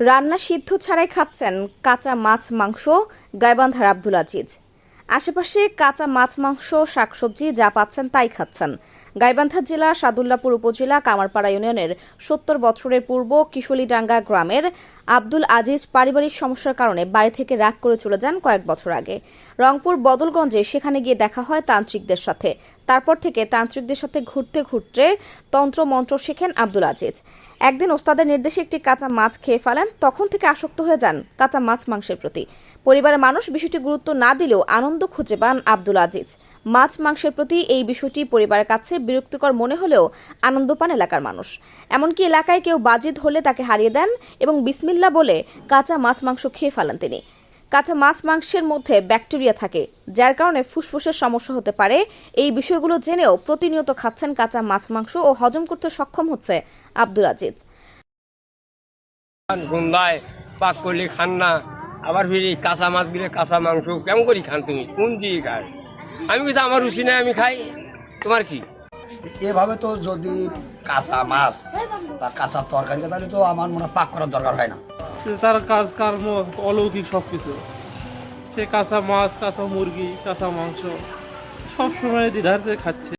রান্না সিদ্ধ ছাড়াই খাচ্ছেন কাঁচা মাছ মাংস গাইবান্ধার আব্দুল আজিজ। আশেপাশে কাঁচা মাছ মাংস, শাকসবজি যা পাচ্ছেন তাই খাচ্ছেন। গাইবান্ধা জেলা সাদুল্লাপুর উপজেলা কামারপাড়া ইউনিয়নের সত্তর বছরের পূর্ব কিশোলীডাঙ্গা গ্রামের আব্দুল আজিজ পারিবারিক সমস্যার কারণে বাড়ি থেকে রাগ করে চলে যান কয়েক বছর আগে। রংপুর বদলগঞ্জে সেখানে গিয়ে দেখা হয় তান্ত্রিকদের সাথে। তারপর থেকে তান্ত্রিকদের সাথে ঘুরতে ঘুরতে তন্ত্র মন্ত্র শেখেন আব্দুল আজিজ। একদিন ওস্তাদের নির্দেশে একটি কাঁচা মাছ খেয়ে ফেলেন, তখন থেকে আসক্ত হয়ে যান কাঁচা মাছ মাংসের প্রতি। পরিবারের মানুষ বিষয়টি গুরুত্ব না দিলেও আনন্দ খুঁজে পান আব্দুল আজিজ। মাছ মাংসের প্রতি এই বিষয়টি পরিবারের কাছে বিরক্তিকর মনে হলেও আনন্দ পান এলাকার মানুষ। এমনকি এলাকায় কেউ বাজিদ হলে তাকে হারিয়ে দেন এবং বিসমিল্লা বলে কাঁচা মাছ মাংস খেয়ে ফেলেন তিনি। কাঁচা মাছ মাংসের মধ্যে ব্যাকটেরিয়া থাকে, যার কারণে ফুসফুসের সমস্যা হতে পারে। এই বিষয়গুলো জেনেও প্রতিনিয়ত খাচ্ছেন কাঁচা মাছ মাংস ও হজম করতে সক্ষম হচ্ছে আব্দুল আজিজ। আবার ফিরি, কাঁচা মাছ গিলে কাঁচা মাংস, কেমন করি খান তুমি? কোন জিয়ে খায় আমি কিছু আমার রুচি নাই আমি খাই। তোমার কি? এভাবে তো যদি কাঁচা মাছ বা কাঁচা তরকারি তাহলে তো আমার মনে হয় পাক করার দরকার হয় না। তার কাজ কর্ম অলৌকিক সব কিছু সে কাঁচা মাছ কাঁচা মুরগি কাঁচা মাংস সব সময় দ্বিধার চেয়ে খাচ্ছে।